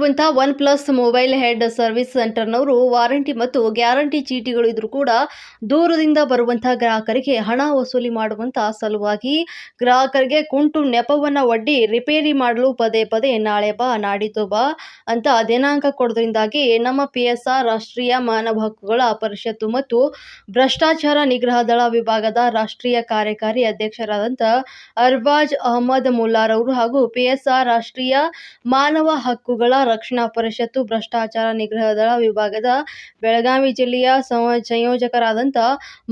ಇರುವಂತಹ OnePlus mobile head service ಸೆಂಟರ್ನವರು warranty ಮತ್ತು ಗ್ಯಾರಂಟಿ ಚೀಟಿಗಳು ಇದ್ರೂ ಕೂಡ ದೂರದಿಂದ ಬರುವಂತಹ ಗ್ರಾಹಕರಿಗೆ ಹಣ ವಸೂಲಿ ಮಾಡುವಂತಹ ಸಲುವಾಗಿ ಗ್ರಾಹಕರಿಗೆ ಕುಂಟು ನೆಪವನ್ನ ಒಡ್ಡಿ ರಿಪೇರಿ ಮಾಡಲು ಪದೇ ಪದೇ ನಾಳೆ ಬಾ ನಾಡಿದ್ದು ಬಾ ಅಂತ ದಿನಾಂಕ ಕೊಡೋದ್ರಿಂದಾಗಿ ನಮ್ಮ ಪಿ ಎಸ್ ಆರ್ ರಾಷ್ಟ್ರೀಯ ಮಾನವ ಹಕ್ಕುಗಳ ಪರಿಷತ್ತು ಮತ್ತು ಭ್ರಷ್ಟಾಚಾರ ನಿಗ್ರಹ ದಳ ವಿಭಾಗದ ರಾಷ್ಟ್ರೀಯ ಕಾರ್ಯಕಾರಿ ಅಧ್ಯಕ್ಷರಾದಂಥ ಅರ್ಬಾಜ್ ಅಹಮದ್ ಮುಲ್ಲಾರವರು ಹಾಗೂ ಪಿ ಎಸ್ ಆರ್ ರಾಷ್ಟ್ರೀಯ ಮಾನವ ಹಕ್ಕುಗಳ ರಕ್ಷಣಾ ಪರಿಷತ್ತು ಭ್ರಷ್ಟಾಚಾರ ನಿಗ್ರಹ ದಳ ವಿಭಾಗದ ಬೆಳಗಾವಿ ಜಿಲ್ಲೆಯ ಸಂಯೋಜಕರಾದಂಥ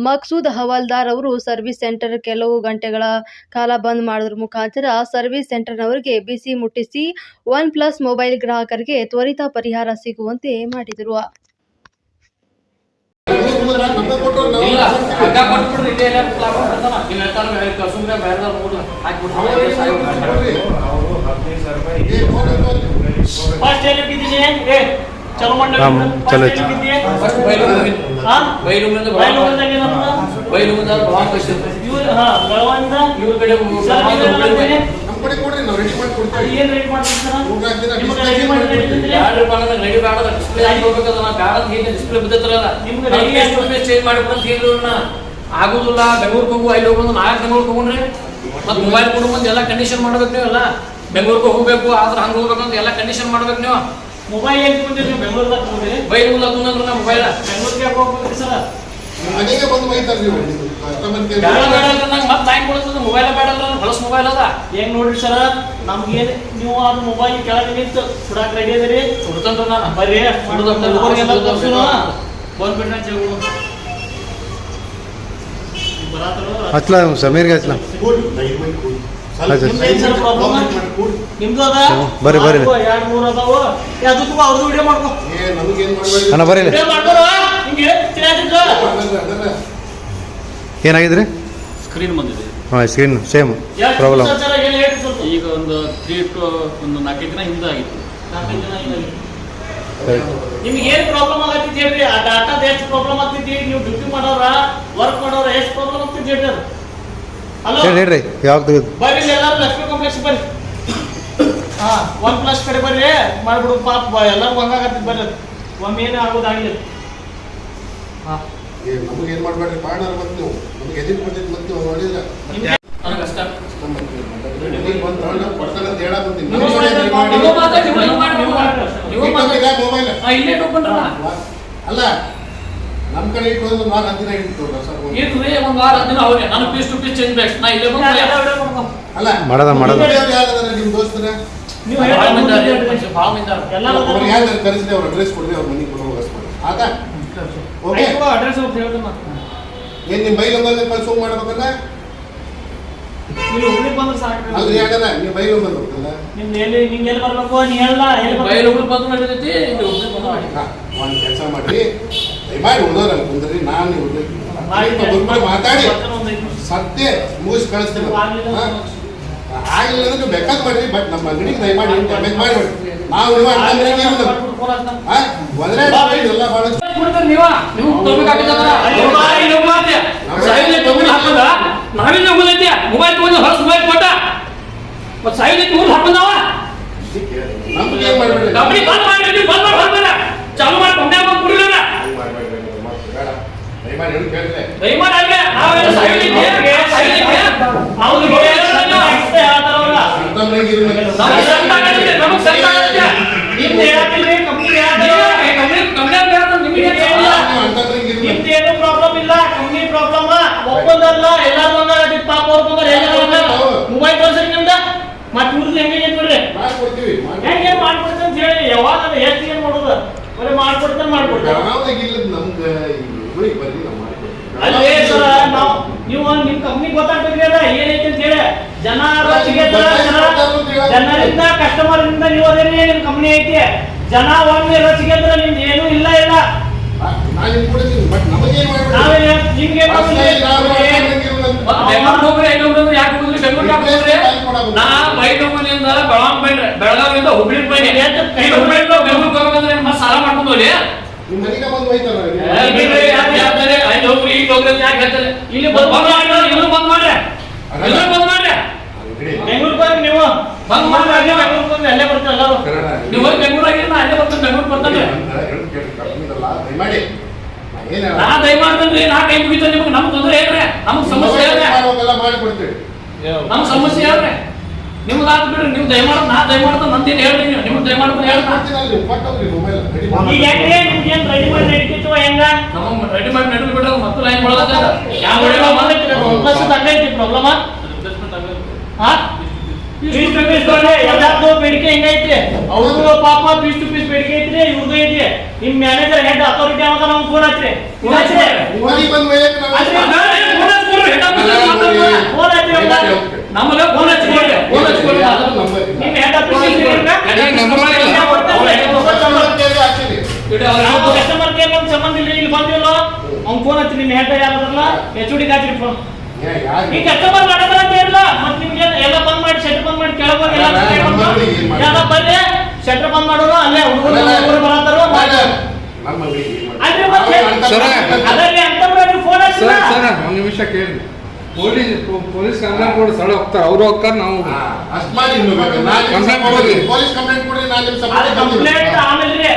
ಮಕ್ಸೂದ್ ಹವಾಲ್ದಾರ್ ಅವರು ಸರ್ವಿಸ್ ಸೆಂಟರ್ ಕೆಲವು ಗಂಟೆಗಳ ಕಾಲ ಬಂದ್ ಮಾಡಿದ್ರ. ಮುಖಾಂತರ ಸರ್ವಿಸ್ ಸೆಂಟರ್ನವರಿಗೆ ಬಿಸಿ ಮುಟ್ಟಿಸಿ ಒನ್ ಪ್ಲಸ್ ಮೊಬೈಲ್ ಗ್ರಾಹಕರಿಗೆ ತ್ವರಿತ ಪರಿಹಾರ ಸಿಗುವಂತೆ ಮಾಡಿದರು. ಇಲ್ಲ ನೀವೆಲ್ಲ ಆಗುದಿಲ್ಲ ಬೆಂಗಳೂರಿಗೆ ಹೋಗು ಅಲ್ಲಿ ಹೋಗೋದು ನಾಲ್ಕು ಬೆಂಗಳೂರಿಗೆ ಹೋಗ್ರಿ ಮತ್ತೆ ಮೊಬೈಲ್ ಕೊಡು ಮುಂದೆ ಎಲ್ಲ ಕಂಡೀಷನ್ ಮಾಡ್ಬೇಕು ನೀವು ಎಲ್ಲ ಬೆಂಗಳೂರಿಗೆ ಹೋಗ್ಬೇಕು ಆದ್ರೆ ಹಂಗೆ ಹೋಗ್ಬೇಕು ಅಂತ ಎಲ್ಲ ಕಂಡೀಷನ್ ಮಾಡ್ಬೇಕು ನೀವು. ಮೊಬೈಲ್ ಏನು ತಗೊಂಡಿರಿ ನೀವು ಬೆಂಗಳೂರ್ದಾಗ ತಗೊಂಡ್ರಿ ಬೈಲ್ ತುಂದ್ರೆ ನಾ ಮೊಬೈಲ್ ಬೆಂಗಳೂರಿಗೆ ಯಾಕೆ ಹೋಗ್ಬೇಕ್ರಿ ಸರ್? ಮನೆಗೆ ಬಂದು ನೀವು. ಮತ್ತೆ ಟೈಮ್ ಕೊಡ್ತದೆ ಮೊಬೈಲ್ ಬೇಡ ಅಂದ್ರೆ ಹೊಲಸ್ ಮೊಬೈಲ್ ಅದ. ಏನ್ ನೋಡ್ರಿ ಸರ್ ನಮ್ಗೆ ನೀವು ಅದು ಮೊಬೈಲ್ ಕೆಳಗೆ ನಿಂತು ಸುಡಾಕ್ ರೆಡಿ ಅದೀರಿ ಕೊಡ್ತಂದ್ರ ನಾನು. ಬರ್ರಿ ಸಮೀರ್ಗೆ ಹಚ್ಲ ಬರ್ರಿ, ಬರ್ರಿ. ಅಣ್ಣ. ಏನಾಗಿದ್ರಿ? ಸ್ಕ್ರೀನ್ ಬಂದಿದೆ. ಹಾಂ ಸ್ಕ್ರೀನ್ ಸೇಮ್ ಪ್ರಾಬ್ಲಮ್ ಈಗ ಒಂದು ತ್ರೀ ಟು ಒಂದು ನಾಲ್ಕೈದು ದಿನ ಹಿಂದೆ ಆಗಿತ್ತು. ನಾಲ್ಕೈದು. ನಿಮ್ಗೆ ಏನ್ ಪ್ರಾಬ್ಲಮ್ ಆಗತ್ತಿತ್ತು ಹೇಳ್ರಿ? ಆ ಡಾಟಾದ ಎಷ್ಟು ಪ್ರಾಬ್ಲಮ್ ಆಗ್ತೈತಿ ನೀವು ಡ್ಯೂಟಿ ಮಾಡೋರ ವರ್ಕ್ ಮಾಡೋರ ಎಷ್ಟು ಪ್ರಾಬ್ಲಮ್ ಆಗ್ತೈತಿ ಹೇಳ್ರಿ ಅದು? ಹೇಳಿ ಹೇಳ್ರಿ ಯಾವಾಗ ತೆಗೆದು ಬರ್ರಿ ಇಲ್ಲಿ ಎಲ್ಲಾರು ಲಕ್ಷ್ಮಿ ಕಾಂಪ್ಲೆಕ್ಸ್ ಬರ್ರಿ. ಹಾ ಒನ್ ಪ್ಲಸ್ ಕಡೆ ಬರ್ರಿ. ಮಾಡ್ಬಿಡು ಪಾಪ ಎಲ್ಲರೂ ಹಂಗಾಗತ್ತೆ ಬರ್ರಿ ಒಮ್ಮೆ ಏನು ಆಗೋದಾಗಿಲ್ಲ ಹಾ. ಏ ನಮಗೇನ್ ಮಾಡ್ಬೇಡ್ರಿ? ಪಾರ್ಟ್ನರ್ ಬಂದು ನೀವು. ನಮಗೆ ಎದಿಟ್ ಬಂದಿದ್ದು ನೀವು ನೋಡಿದ್ರೆ ನಿಮ್ಗೆ? ಬಂದು ನೀವು. ನಮ್ಗೆ ಆ, ಅಲ್ಲ ಕಡೆ ಇಟ್ಟು ಒಂದು ವಾರ ಇಟ್ಟು ಸರ್ ಇರ್ರಿ ಒಂದ್ ವಾರ ಅವ್ರೆ ನಾನು ಪೀಸ್ ಟು ಪೀಸ್ ಚೇಂಜ್ ಬೇಕು ನಾ ಇಲ್ಲೇ ಅಲ್ಲ ಮಾಡದ, ಮಾಡದ. ನಿಮ್ಮ ದೋಸ್ತರ? ನೀವು ಅವ್ರು ಯಾರು ಕರೆಸಿದ್ರೆ ಅವ್ರ ಅಡ್ರೆಸ್ ಕೊಡ್ರಿ ಅವ್ರ ಮನೆಗೆ ಕೊಡೋ ಹೋಗಿಸ್ಕೊಡಿ ಆತಾ ಓಕೆ ಅಡ್ರೆಸ್ ಏನ್ ನಿಮ್ಮ ಬೈಲ್ ನಂಬರ್ ಕಳ್ಸೋ ಮಾಡ್ಬೇಕಲ್ಲ? ನೀವು ಹುಬ್ಳಿಗ್ ಬಂದ್ರೆ ಸಾಕು. ಅಲ್ರಿ ಯಾಕಂದ್ರೆ ನೀವು ಬೈಲ್ ನಂಬರ್ ಬರ್ಬೇಕಲ್ಲ ನಿಮ್ದು ಎಲ್ಲಿ ನಿಂಗೆ ಎಲ್ಲಿ ಬರ್ಬೇಕು? ನೀ ಹೇಳಲ್ಲ ಎಲ್ಲಿ ಬೈಲ್ ಬರ್ಬೇಕು? ಹೋಗ್ಲಿ ಬಂದು ಮಾಡಿರ್ತೈತಿ ಇಲ್ಲಿ ಹೋಗ್ಲಿ ಬಂದು ಮಾಡಿ ಹಾ, ಕೆಲಸ ಮಾಡ್ರಿ. ದಯಮಾಡಿ ಉಳಿದೋರಲ್ಲ ಕುಂದ್ರಿ ನಾನು ಇವ್ರಿಗೆ ಮಾತಾಡಿ ಸತ್ಯ ಮುಗಿಸಿ ಕಳಿಸ್ತೀನಿ? ಆಗಿಲ್ಲ ಅಂದ್ರೆ ಬೇಕಾದ್ ಮಾಡ್ರಿ ಬಟ್ ನಮ್ಮ ಅಂಗಡಿಗೆ ದಯಮಾಡಿ ಡ್ಯಾಮೇಜ್ ಮಾಡಿ ನಾವು? ಒಂದ್ರೆ ಎಲ್ಲ ನಾವಿಲ್ಲ ಹೋಗೈತಿ ಮೊಬೈಲ್ ತಗೊಂಡು ಹೊರಸ್ ಮೊಬೈಲ್ ಕೊಟ್ಟ ಮತ್ ಸಾವಿರ ಹಾಕೊಂಡವ ನಮ್ಗೆ ಏನ್ ಮಾಡ್ಬೇಡಿ ಬಂದ್ ಮಾಡಿ ಬಂದ್ ಮಾಡಿ ಹೊರಬೇಡ ಚಾಲು ಮಾಡಿ ಕೊಂಡೆ ಬಂದ್ ಕುಡಿಲ್ಲ ಬೇಡ ಮಾಡ್ಕೊಡ್ತೇನೆ ಅಂತ ಹೇಳಿ ಯಾವಾಗ ಅದು ಎಷ್ಟು ಏನ್ ಮಾಡೋದು? ಬರೀ ಮಾಡ್ಕೊಡ್ತೇನೆ ಮಾಡ್ಕೊಡ್ತೇನೆ ಬೆಳಗಾವ್ದಾಗ ಇಲ್ಲದ ನಮ್ಗೆ ಹುಡುಗಿ ಬರ್ರಿ ನಾವು ಮಾಡ್ಕೊಡ್ತೀವಿ ಅಲ್ಲೇ ಸರ ನಾವು ನೀವು ನಿಮ್ ಕಂಪ್ನಿ ಗೊತ್ತಾಗ್ಬೇಕ್ರಿ ಅದ ಏನೈತಿ ಅಂತ ಹೇಳಿ. ಜನ ಜನರಿಂದ ಕಸ್ಟಮರ್ ಇಂದ ನೀವು ಅದೇರಿ ನಿಮ್ ಕಂಪ್ನಿ ಐತಿ. ಜನ ಒಮ್ಮೆ ರೊಚ್ಚಿಗೆ ಇದ್ರೆ ನಿಮ್ದು ಏನೂ ಇಲ್ಲ ಇಲ್ಲ. ಬೆಳಗಾವಿಯಿಂದ ಹುಬ್ಳಿ ಬೈನಿ ಹುಬ್ಳಿಯಿಂದ ಬೆಂಗಳೂರಿಗೆ ಹೋಗ್ಬೇಕಂದ್ರೆ ಏನ್ ಸಾಲ ಮಾಡ್ಕೊಂಡು ಹೋಗ್ಲಿ ನಿಮ್ಮ ಮನೆಗೆ ಬಂದು ಹೋಯ್ತಾರ ಏ, ಬಿಡ್ರಿ, ಯಾಕೆ ಹೇಳ್ತಾರೆ? ಅಲ್ಲಿ ಹೋಗ್ರಿ ಅಂತ ಯಾಕೆ ಹೇಳ್ತಾರೆ? ಇಲ್ಲಿ ಬಂದ್ ಬಂದ್ ಮಾಡ್ರಿ ಇಲ್ಲೂ ಬಂದ್ ಮಾಡ್ರಿ. ಇಲ್ಲೂ ಬಂದ್ ಮಾಡ್ರಿ. ಬೆಂಗಳೂರು ಬಂದ್ ನೀವು. ಬಂದ್ ಮಾಡ್ರಿ ಬೆಂಗಳೂರು ಬಂದ್ ಬರ್ತೀವಿ ಅಲ್ಲೇ ಬರ್ತಾರೆ ಎಲ್ಲರೂ. ನೀವು ಹೋಗಿ ಬೆಂಗಳೂರಾಗಿ ನಾ ಅಲ್ಲೇ ಬರ್ತಾರೆ ಬೆಂಗಳೂರು ಬರ್ತಾನೆ. ನಾ ದಯಮಾಡ್ತೇನ್ರಿ ನಾ ಕೈ ಮುಗಿತ ನಿಮ್ಗೆ ನಮ್ ತೊಂದ್ರೆ ಹೇಳ್ರಿ ನಮ್ಗೆ ಸಮಸ್ಯೆ ಹೇಳ್ರಿ. ನಮ್ ಸಮಸ್ಯೆ ಹೇಳ್ರಿ. ನಿಮ್ದು ಆದ್ ಬಿಡ್ರಿ ನೀವು ದಯಮಾಡ ನಾ ದಯಮಾಡ್ತ ನಂದೇನು ಹೇಳ್ರಿ ನೀವು? ನಿಮ್ಗೆ ದಯಮಾಡ್ತ ಹೇಳ್ರಿ. ಈಗ ಹೆಂಗ್ರಿ? ನಿಮ್ಗೆ ಏನ್ ರೆಡಿ ಮಾಡಿ ನಡೀತಿತ್ತು ಹೆಂಗ? ನಮ್ಮ ರೆಡಿ ಮಾಡಿ ಲೈನ್ ಬಳದ ಯಾವ ಒಂಬತ್ತು ಹಂಗೈತಿ ಪ್ರಾಬ್ಲಮ್ ತಗೈತಿ ಪ್ರಾಬ್ಲಮ್ ಹಾ ಪೀಸ್ ಟು ಪೀಸ್ ನೋಡಿ ಎಲ್ಲಾರ್ದು ಬೇಡಿಕೆ ಹೆಂಗೈತಿ ಅವ್ರಿಗೂ ಪಾಪ ಪೀಸ್ ಟು ಪೀಸ್ ಬೇಡಿಕೆ ಐತ್ರಿ ಇವ್ರದ್ದು ಐತಿ ನಿಮ್ ಮ್ಯಾನೇಜರ್ ಹೆಡ್ ಅಥಾರಿಟಿ ಅವಾಗ ನಾವು ಫೋನ್ ಹಚ್ಚ್ರಿ ಫೋನ್ ಹಚ್ಚ್ರಿ ಫೋನ್ ಆಫೀಸ್ ಫೋನ್ ಹಚ್ಚ್ರಿ ಫೋನ್ ಇಲ್ಲ. ನಿಮ್ ಹೆಡ್ ಆಫೀಸ್ ಕಸ್ಟಮರ್ ಕೇರ್ಗೆ ಹಾಕ್ತೀನಿ. ನಾವು ಕಸ್ಟಮರ್ ಕೇರ್ ನಮ್ ಸಂಬಂಧ ಇಲ್ಲ ಇಲ್ಲಿ ಬಂದಿಲ್ಲ ಅವ್ನ್ ಫೋನ್ ಹಚ್ಚಿ ನಿಮ್ ಹೆಡ್ ಯಾರದಲ್ಲ ಹಚ್ಚ್ರಿ ಫೋನ್ ಈಗ ಕಸ್ಟಮರ್ ಮಾಡಲ್ಲ ಅಂತ ಹೇಳಿಲ್ಲ ಮತ್ತೆ ನಿಮ್ಗೆ ಎಲ್ಲ ಬಂದ್ ಮಾಡಿ ಶೆಟ್ರ್ ಬಂದ್ ಮಾಡಿ ಕೆಳಗೆ ಹೋಗಿ ಎಲ್ಲ ಬರ್ರಿ ಶಟರ್ ಬಂದ್ ಮಾಡೋರು ಅಲ್ಲೇ ಹುಡುಗರು ಹುಡುಗರು ಬರತ್ತಾರೋ ಅದರಲ್ಲಿ ಅಂತಂದ್ರೆ ಫೋನ್ ಹಚ್ಚಿಲ್ಲ ಒಂದು ನಿಮಿಷ ಕೇಳಿ ಪೊಲೀಸ್ ಪೊಲೀಸ್ ಕಂಪ್ಲೇಂಟ್ ಕೊಡಿ ಸ್ಥಳ ಹೋಗ್ತಾರೆ ಅವ್ರು ಹೋಗ್ತಾರೆ ನಾವು ಅಷ್ಟ್ ಮಾಡಿ ಕಂಪ್ಲೇಂಟ್ ಕೊಡಿ ಪೊಲೀಸ್ ಕಂಪ್ಲೇಂಟ್ ಕೊಡಿ ನಾನು ಕಂಪ್ಲೇಂಟ್. ಆಮೇಲೆ